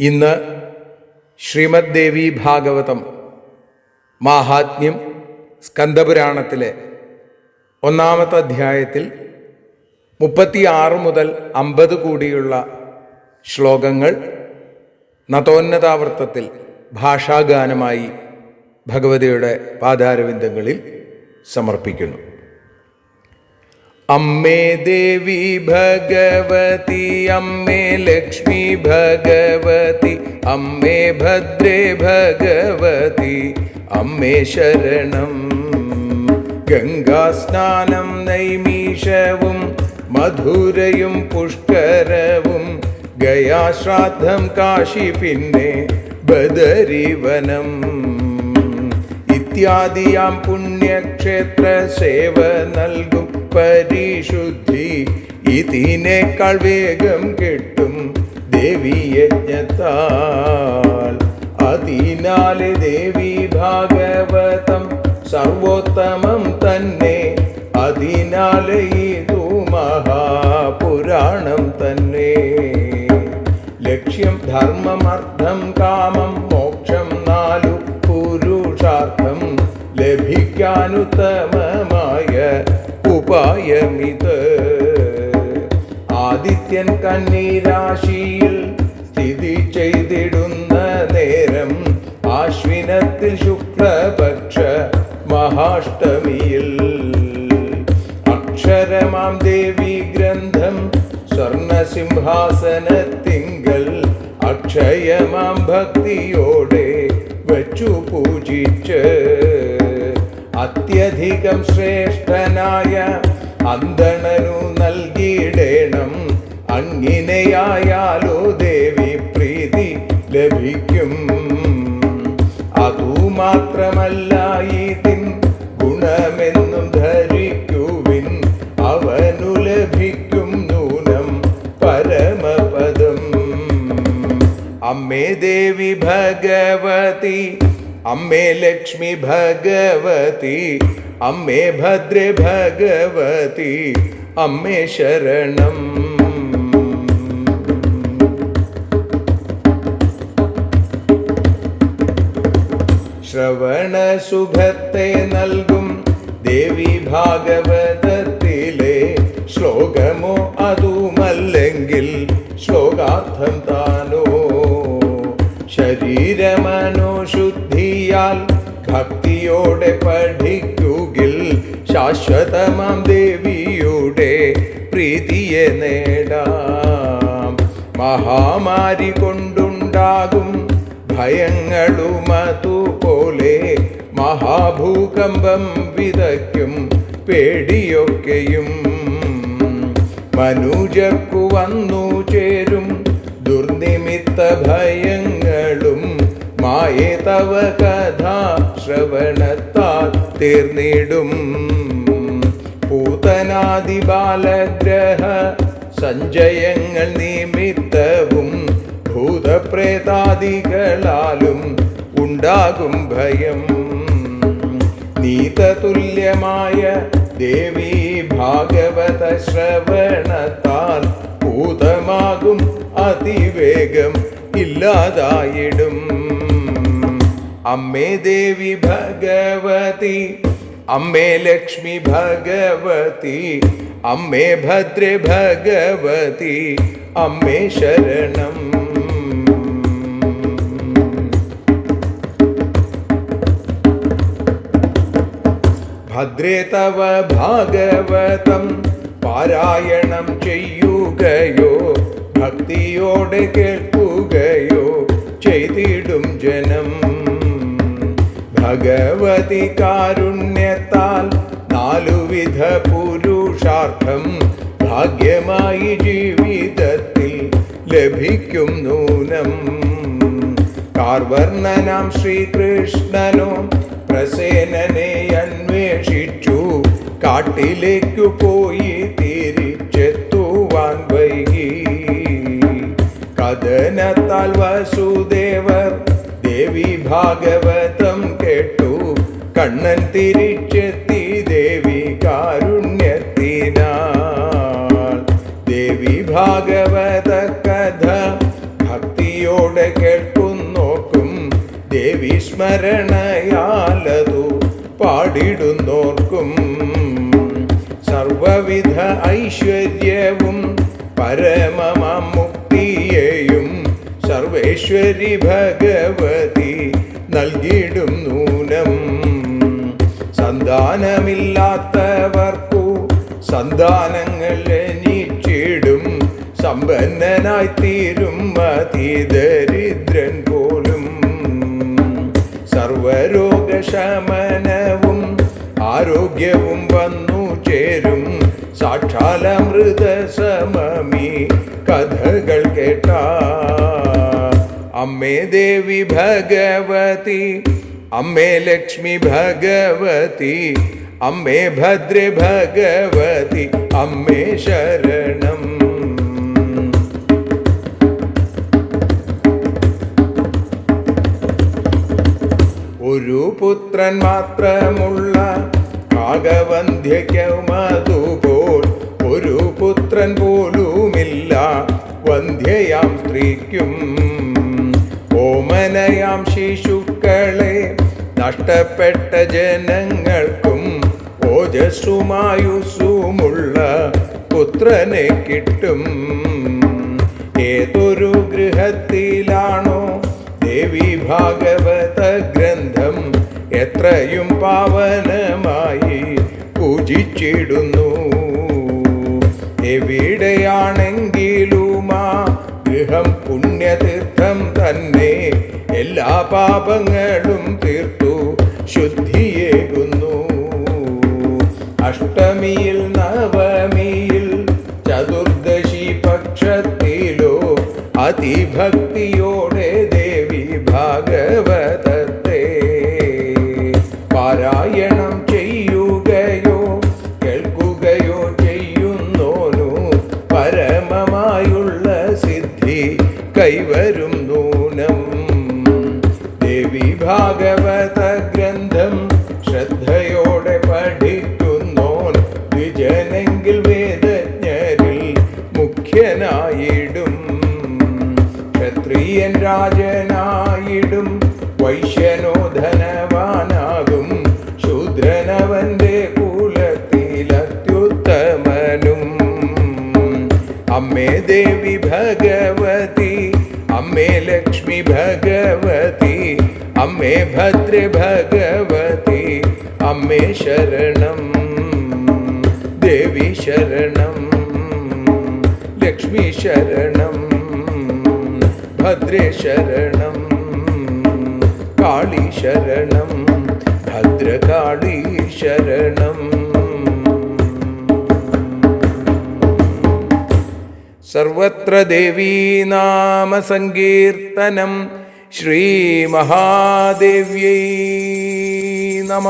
ഇന്ന് ശ്രീമദ് ദേവി ഭാഗവതം മാഹാത്മ്യം സ്കന്ദപുരാണത്തിലെ ഒന്നാമത്തെ അധ്യായത്തിൽ മുപ്പത്തിയാറ് മുതൽ അമ്പത് കൂടിയുള്ള ശ്ലോകങ്ങൾ നതോന്നതാവൃത്തത്തിൽ ഭാഷാഗാനമായി ഭഗവതിയുടെ പാദാരവിന്ദങ്ങളിൽ സമർപ്പിക്കുന്നു. അമ്മേ ദേവി ഭഗവതി അമ്മേ ലക്ഷ്മി ഭഗവതി അമ്മേ ഭദ്രേ ഭഗവതി അമ്മേ ശരണം. ഗംഗാസ്നാനം നൈമീഷവും മധുരയും പുഷ്കരവും ഗയാശ്രാദ്ധം കാശി പിന്നെ ബദരിവനം. ഇത്യാദിയാം പുണ്യക്ഷേത്ര സേവ നൽകും പരിശുദ്ധി. ഇതിനേക്കാൾ വേഗം കിട്ടും ദേവി യജ്ഞത്താൽ. അതിനാൽ ദേവി ഭാഗവതം സർവോത്തമം തന്നെ. അതിനാൽ ഇതു മഹാപുരാണം തന്നെ. ലക്ഷ്യം ധർമ്മം അർത്ഥം കാമം മോക്ഷം നാലു പുരുഷാർത്ഥം ലഭിക്കാനുത്തമമായ ഉപായമിത് ആദിത്യൻ കന്നീരാശിയിൽ സ്ഥിതി ചെയ്തിടുന്ന നേരം ആശ്വിനത്തിൽ ശുക്ലപക്ഷ മഹാഷ്ടമിയിൽ. അക്ഷരമാം ദേവി ഗ്രന്ഥം സ്വർണസിംഹാസനത്തിങ്കൽ അക്ഷയമാം ഭക്തിയോടെ വച്ചു പൂജിച്ച്. അത്യധികം ശ്രേഷ്ഠനായ അന്തണനു നൽകിയിടേണം. അങ്ങിനെയായാലോ ദേവി പ്രീതി ലഭിക്കും. അതുമാത്രമല്ല ഇതിൻ ഗുണമെന്നും ധരിക്കുവിൻ. അവനു ലഭിക്കും നൂനം പരമപദം. അമ്മേ ദേവി ഭഗവതി അമ്മേ ലക്ഷ്മി ഭഗവതി അമ്മേ ഭദ്ര ഭഗവതി അമ്മേ ശരണം. ശ്രവണ സുഖത്തെ നൽകും ദേവി ഭാഗവതത്തിലെ ശ്ലോകമോ അതുമല്ലെങ്കിൽ ശ്ലോകാർത്ഥം താനോ. ശരീരമനുശുദ്ധിയാൽ ഭക്തിയോടെ പഠിക്കുകിൽ ശാശ്വതമാം ദേവിയുടെ പ്രീതിയെ നേടാം. മഹാമാരി കൊണ്ടുണ്ടാകും ഭയങ്ങളും അതുപോലെ മഹാഭൂകമ്പം വിതയ്ക്കും പേടിയൊക്കെയും. മനുജർക്കു വന്നു ചേരും ദുർനിമിത്ത ഭയങ്ങളും മായേ തവ കഥാ ശ്രവണത്താൽ തീർന്നിടും. പൂതനാദി ബാലഗ്രഹ സഞ്ചയങ്ങൾ നിമിത്തവും ഭൂതപ്രേതാദികളാലും ഉണ്ടാകും ഭയം. നീതതുല്യമായ ദേവി ഭാഗവത ശ്രവണത്താൽ ഭൂതമാകും അതിവേഗം ഇല്ലാതായിടും. അമ്മേ ദേവി ഭഗവതി അമ്മേ ലക്ഷ്മി ഭഗവതി അമ്മേ ഭദ്ര ഭഗവതി അമ്മേ ശരണം. ഭദ്രേ തവ ഭാഗവതം പാരായണം ചെയ്യുകയോ ഭക്തിയോടെ കേൾക്കുകയോ ചെയ്തിടും ജനം. ഭഗവതി കാരുണ്യത്താൽ നാലുവിധ പുരുഷാർത്ഥം ഭാഗ്യമായി ജീവിതത്തിൽ ലഭിക്കും നൂനം. കാർവർണനാം ശ്രീകൃഷ്ണനോ പ്രസേനനെ അന്വേഷിച്ചു. കാട്ടിലേക്കു പോയി തിരിച്ചെത്തുവാൻ വൈകി. കഥനത്താൽ വസുദേവർ ദേവി ഭാഗവതം കണ്ണൻ തിരിച്ചെത്തി ദേവി കാരുണ്യത്തിനാൽ ദേവി ഭാഗവത കഥ ഭക്തിയോടെ കേൾക്കുന്നോർക്കും ദേവി സ്മരണയാലതു പാടിടുന്നോർക്കും. സർവവിധ ഐശ്വര്യവും പരമമുക്തിയെയും മുക്തിയെയും സർവേശ്വരി ഭഗവതി നൽകിയിടും സന്താനമില്ലാത്തവർക്കു സന്താനങ്ങൾ നീച്ചിടും സമ്പന്നനായി തീരും അതിദരിദ്രൻ പോലും. സർവരോഗശമനവും ആരോഗ്യവും വന്നു ചേരും. സാക്ഷാലമൃത സമമി കഥകൾ കേട്ട. അമ്മേ ദേവി ഭഗവതി അമ്മേ ലക്ഷ്മി ഭഗവതി അമ്മേ ഭദ്ര ഭഗവതി അമ്മേ ശരണം. ഒരു പുത്രൻ മാത്രമുള്ള കാകവന്ധ്യയ്ക്കുമതുപോൽ ഒരു പുത്രൻ പോലുമില്ല വന്ധ്യയാം സ്ത്രീക്കും. ഓമനയാം ശിശുക്കളെ നഷ്ടപ്പെട്ട ജനങ്ങൾക്കും ഓജസ്സുമായുസുമുള്ള പുത്രനെ കിട്ടും. ഏതൊരു ഗൃഹത്തിലാണോ ദേവി ഭാഗവത ഗ്രന്ഥം എത്രയും പാവനമായി പൂജിച്ചിടുന്നു. എവിടെയാണെങ്കിലുമാ ഗൃഹം പുണ്യതീർത്ഥം തന്നെ. എല്ലാ പാപങ്ങളും ശൂദ്രനവന്റെ കുലത്തിലത്യുത്തമനും. അമ്മേ ദേവി ഭഗവതി അമ്മേ ലക്ഷ്മി ഭഗവതി അമ്മേ ഭദ്ര ഭഗവതി അമ്മേ ശരണം ദേവി ശരണം ലക്ഷ്മി ശരണം ഭദ്രേ ശരണം കാളി ശരണം ഭദ്രകാളി ശരണം സർവത്ര ദേവീ നാമ സങ്കീർത്തനം ശ്രീ മഹാദേവ്യൈ നമ.